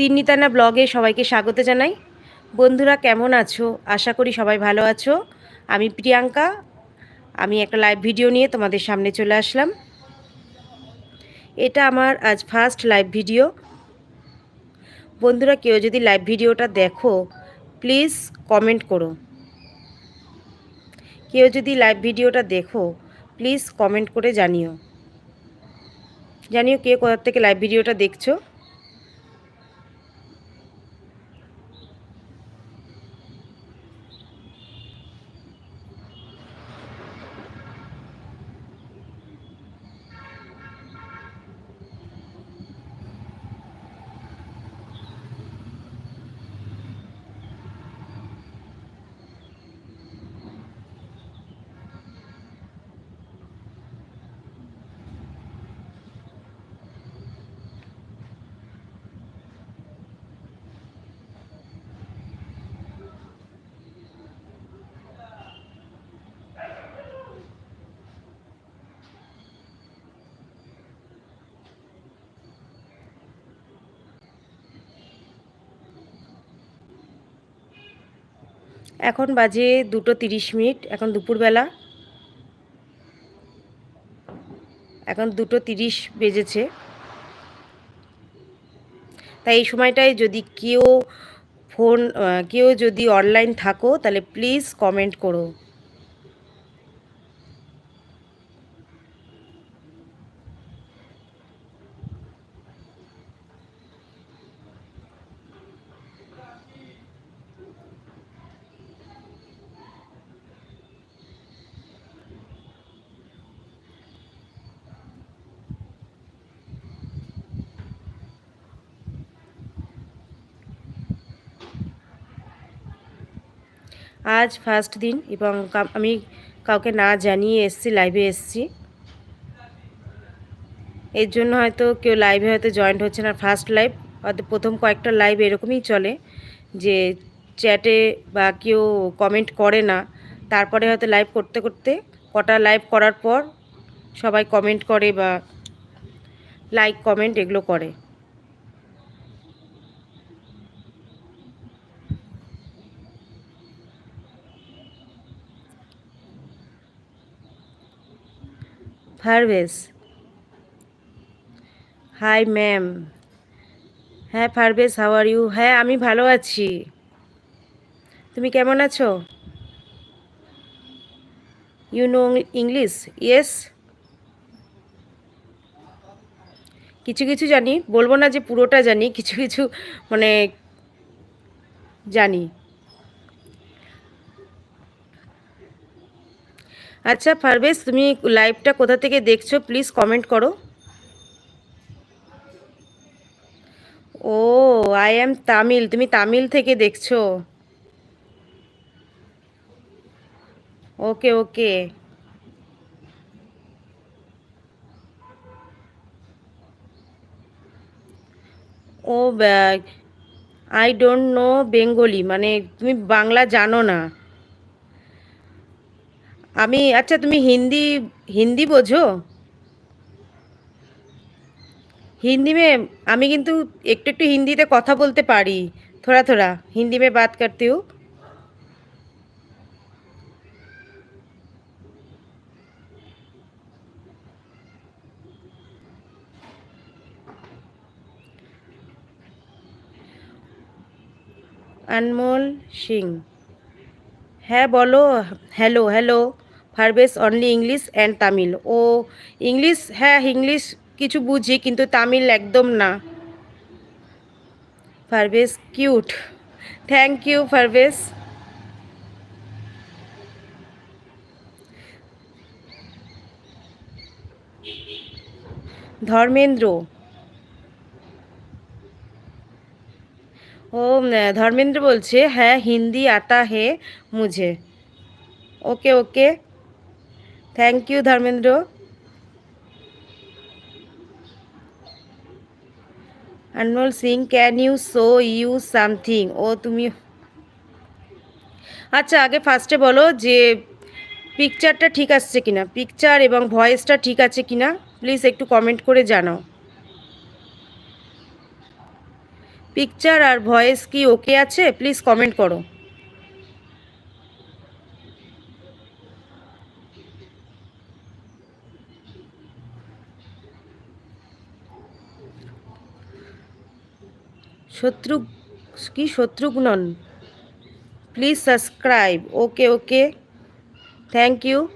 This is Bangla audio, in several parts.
তিন্নিতানা ব্লগে সবাইকে স্বাগত জানাই। বন্ধুরা, কেমন আছো? আশা করি সবাই ভালো আছো। আমি প্রিয়াঙ্কা। আমি একটা লাইভ ভিডিও নিয়ে তোমাদের সামনে চলে আসলাম। এটা আমার আজ ফার্স্ট লাইভ ভিডিও বন্ধুরা, কেউ যদি লাইভ ভিডিওটা দেখো প্লিজ কমেন্ট করো। কেউ যদি লাইভ ভিডিওটা দেখো প্লিজ কমেন্ট করে জানিও। জানিও কে কোথা থেকে লাইভ ভিডিওটা দেখছ। এখন বাজে দুটো তিরিশ মিনিট, এখন দুপুরবেলা। এখন দুটো তিরিশ বেজেছে। তাই এই সময়টায় যদি কেউ ফোন কেউ যদি অনলাইন থাকো, তাহলে প্লিজ কমেন্ট করো। আজ ফার্স্ট দিন এবং আমি কাউকে না জানিয়ে এসছি লাইভে এসছি। এর জন্য হয়তো কেউ লাইভে হয়তো জয়েন্ট হচ্ছে না ফার্স্ট লাইভ হয়তো প্রথম কয়েকটা লাইভ এরকমই চলে, যে চ্যাটে বা কেউ কমেন্ট করে না। তারপরে হয়তো লাইভ করতে করতে কটা লাইভ করার পর সবাই কমেন্ট করে বা লাইক কমেন্ট এগুলো করে। ফারভেজ হাই ম্যাম হ্যাঁ ফারভেজ হাউ আর ইউ হ্যাঁ আমি ভালো আছি। তুমি কেমন আছো? ইউ নো ইংলিশ ইয়েস কিছু কিছু জানি। বলব না যে পুরোটা জানি, কিছু কিছু মানে জানি। আচ্ছা ফারবেশ তুমি লাইভটা কোথা থেকে দেখছ? প্লিজ কমেন্ট করো। ও আই এম তামিল তুমি তামিল থেকে দেখছ? ওকে ওকে ও আই ডোন্ট নো বেঙ্গলি মানে তুমি বাংলা জানো না। আমি আচ্ছা তুমি হিন্দি হিন্দি বোঝো হিন্দি মে আমি কিন্তু একটু একটু হিন্দিতে কথা বলতে পারি থোড়া থোড়া হিন্দি মে বাত করতে হু अनमोल सिंह হ্যাঁ বলো হ্যালো হ্যালো ফারবেস অনলি ইংলিশ অ্যান্ড তামিল ও ইংলিশ হ্যাঁ ইংলিশ কিছু বুঝি কিন্তু তামিল একদম না। ফারবেস কিউট থ্যাংক ইউ ফারবেস। ধর্মেন্দ্র। ও ধর্মেন্দ্র বলছে হ্যাঁ হিন্দি আতা হে মুঝে। Okay okay. Thank you Dharmendra Anmol Singh can you show you something ও, তুমি আচ্ছা আগে ফার্স্টে বলো যে পিকচারটা ঠিক আসছে কিনা পিকচার এবং ভয়েসটা ঠিক আছে কিনা প্লিজ একটু কমেন্ট করে জানাও। পিকচার আর ভয়েস কি ওকে আছে? প্লিজ কমেন্ট করো। शत्रु, की Shatrughan please subscribe okay okay thank you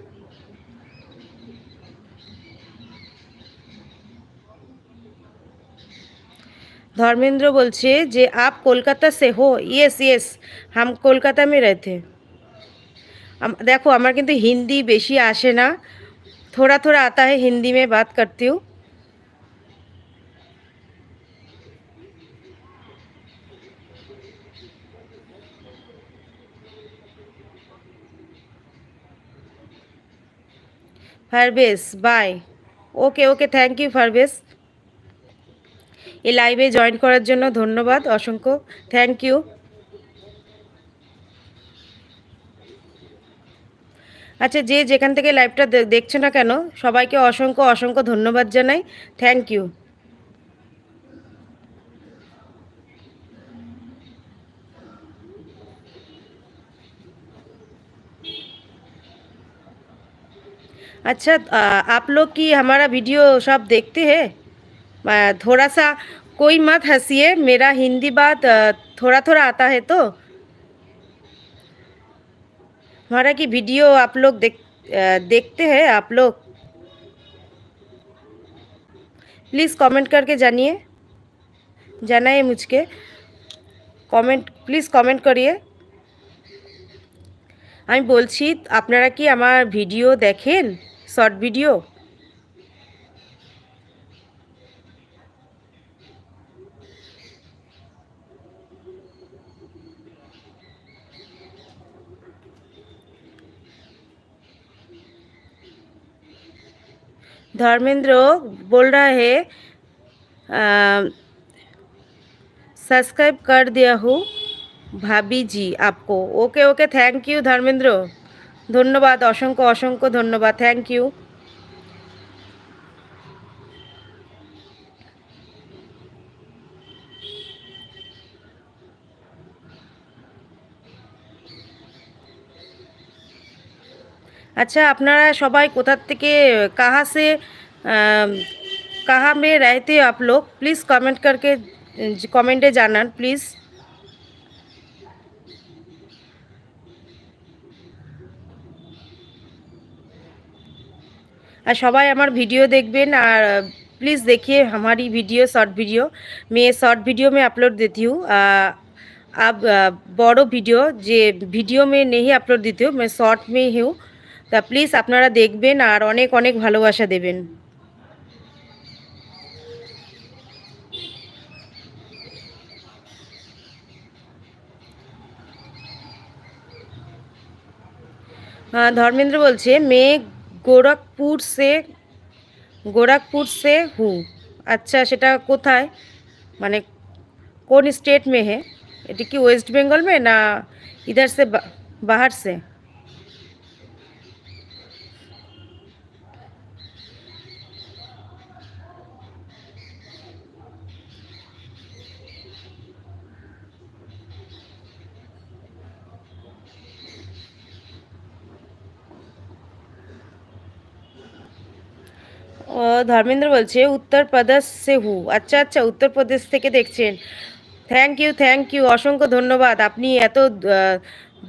Dharmendra बोल जे आप कोलकाता से हो। यस यस हम कोलकाता में रहते। देखो, हमारे हिंदी बेशी आशे ना। थोड़ा थोड़ा आता है, हिंदी में बात करती हूँ। ফারবেস bye okay okay thank you ফারবেস। এই লাইভে জয়েন করার জন্য ধন্যবাদ, অসংখ্য। থ্যাংক ইউ আচ্ছা যে যেখান থেকে লাইভটা দেখছ না কেন, সবাইকে অসংখ্য অসংখ্য ধন্যবাদ জানাই। থ্যাংক ইউ अच्छा आप लोग की हमारा वीडियो सब देखते हैं थोड़ा सा कोई मत हंसीए मेरा हिंदी बात थोड़ा थोड़ा आता है तो हमारा की वीडियो आप लोग देख देखते हैं आप लोग प्लीज़ कमेंट करके जानिए জানাই মুঝকে কমেন্ট প্লিজ কমেন্ট করিয়ে আমি বলছি আপনারা কি আমার ভিডিও দেখেন শর্ট ভিডিও धर्मेंद्र बोल रहा है सब्सक्राइब कर दिया हूँ भाभी जी आपको okay okay thank you Dharmendra ধন্যবাদ, অসংখ্য অসংখ্য ধন্যবাদ থ্যাংক ইউ আচ্ছা আপনারা সবাই কোথার থেকে কাহা সে কাহা মে রায়তে আপলোক প্লিজ কমেন্ট করকে কমেন্টে জানান প্লিজ আর সবাই আমার ভিডিও দেখবেন আর प्लीज़ देखिए हमारी वीडियो शॉर्ट वीडियो मैं शॉर्ट वीडियो में अपलोड देती हूँ अब बड़ो वीडियो যে ভিডিও में नहीं अपलोड देती हूँ मैं शॉर्ट में ही हूँ তা প্লিজ আপনারা দেখবেন আর অনেক অনেক ভালোবাসা দেবেন ধর্মেন্দ্র বলছে মেয়ে গোরখপুর সে গোরখপুর সে হু আচ্ছা সেটা কোথায়? মানে কোন স্টেট মে হে এটি কি ওয়েস্ট বেঙ্গল মে না ইধার সে বাহার সে? ধর্মেন্দ্র বলছে, উত্তরপ্রদেশ সে হু। আচ্ছা আচ্ছা উত্তরপ্রদেশ থেকে দেখছেন। থ্যাংক ইউ থ্যাংক ইউ অসংখ্য ধন্যবাদ। আপনি এত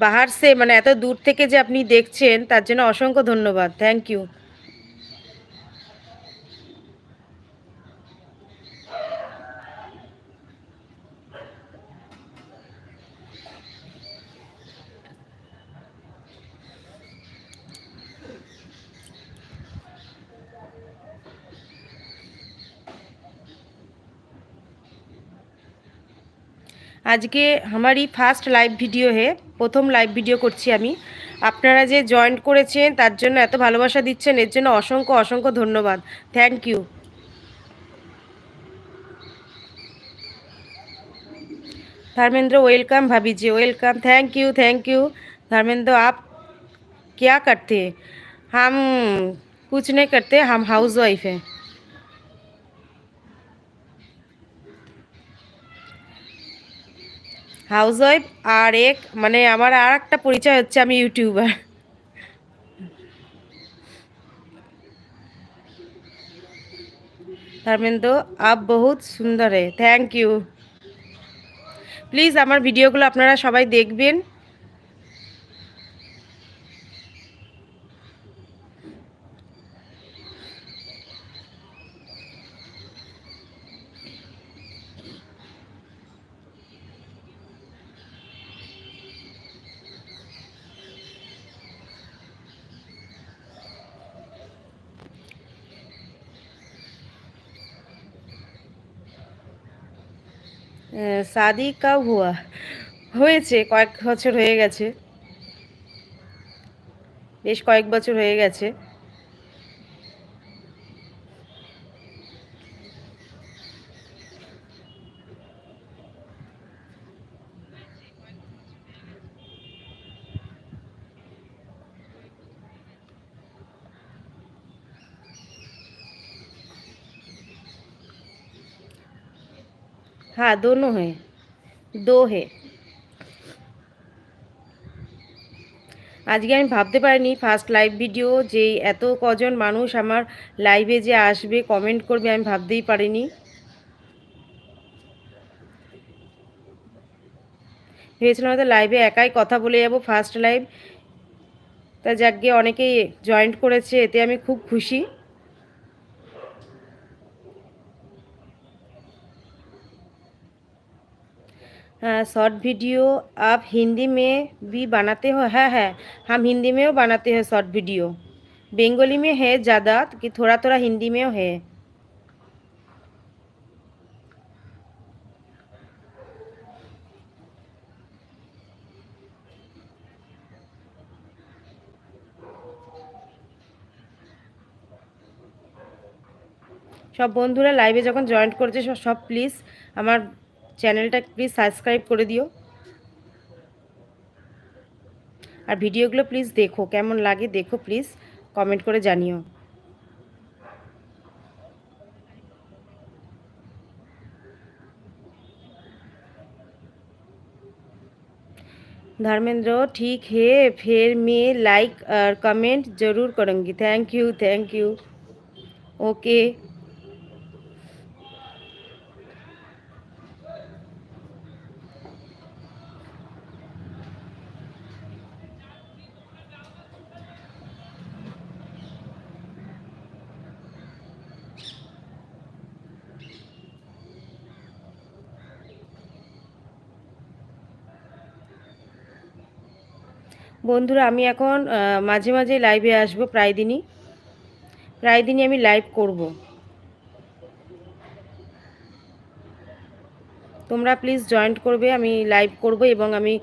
বাহার সে মানে এত দূর থেকে যে আপনি দেখছেন, তার জন্য অসংখ্য ধন্যবাদ। থ্যাংক ইউ আজকে আমারই ফার্স্ট লাইভ ভিডিও হে প্রথম লাইভ ভিডিও করছি আমি আপনারা যে জয়েন্ট করেছেন তার জন্য এত ভালোবাসা দিচ্ছেন এর জন্য অসংখ্য অসংখ্য ধন্যবাদ থ্যাংক ইউ धर्मेंद्र वेलकम भाभी जी welcome thank you thank you Dharmendra आप क्या करते हैं हम कुछ नहीं करते हम हाउस वाइफ हैं হাউস ওয়াইফ আর এক মানে আমার আর একটা পরিচয় হচ্ছে আমি ইউটিউবার। ধর্মেন্দ্র, আপ বহুত সুন্দরে থ্যাংক ইউ প্লিজ আমার ভিডিওগুলো আপনারা সবাই দেখবেন। শাদি কাব হুয়া। হয়েছে কয়েক বছর হয়ে গেছে। বেশ কয়েক বছর হয়ে গেছে। हाँ दोनों है दो है আজকে আমি ভাবতে পারিনি ফার্স্ট লাইভ ভিডিও যে এত কজন মানুষ আমার লাইভে যে আসবে কমেন্ট করবে আমি ভাবতেই পারিনি ভেবেছিলাম হয়তো লাইভে একাই কথা বলে যাব ফার্স্ট লাইভ তা যাক গিয়ে অনেকেই জয়েন্ট করেছে এতে আমি খুব খুশি शॉर्ट वीडियो आप हिंदी में भी बनाते हो है है हम हिंदी में बनाते हैं शॉर्ट वीडियो बंगाली में है ज़्यादा कि थोड़ा थोड़ा हिंदी में है সব বন্ধুরা লাইভে যখন জয়েন্ট করেছে সব প্লিজ আমার চ্যানেলটা প্লিজ সাবস্ক্রাইব করে দিও আর ভিডিওগুলো প্লিজ দেখো কেমন লাগে দেখো প্লিজ কমেন্ট করে জানিও धर्मेंद्र ठीक है फिर मैं लाइक और कमेंट ज़रूर करूँगी thank you thank you okay বন্ধুরা, আমি এখন মাঝে মাঝে লাইভে আসব, প্রায় দিনই। প্রায় দিনই আমি লাইভ করব। তোমরা প্লিজ জয়েন্ট করবে, আমি লাইভ করব এবং আমি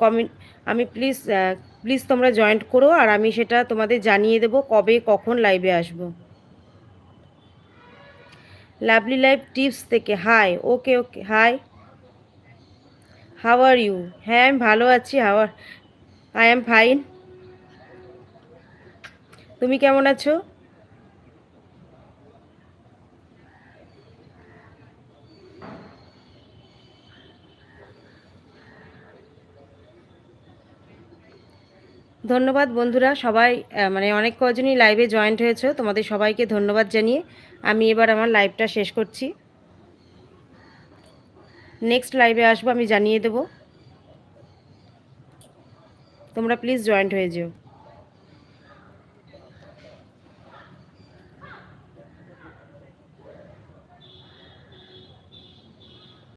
কমেন্ট আমি প্লিজ প্লিজ তোমরা জয়েন্ট করো আর আমি সেটা তোমাদের জানিয়ে দেব কবে, কখন লাইভে আসব। লাভলি লাইভ টিপস থেকে hi okay okay hi how are you হ্যাঁ আমি ভালো আছি হাওয়ার আই এম ফাইন তুমি কেমন আছো? ধন্যবাদ বন্ধুরা, সবাই মানে অনেক কজনই লাইভে জয়েন্ট হয়েছে, তোমাদের সবাইকে ধন্যবাদ জানিয়ে আমি এবার আমার লাইভটা শেষ করছি। নেক্সট লাইভে আসব, আমি জানিয়ে দেবো। তোমরা প্লিজ জয়েন্ট হয়ে যেও।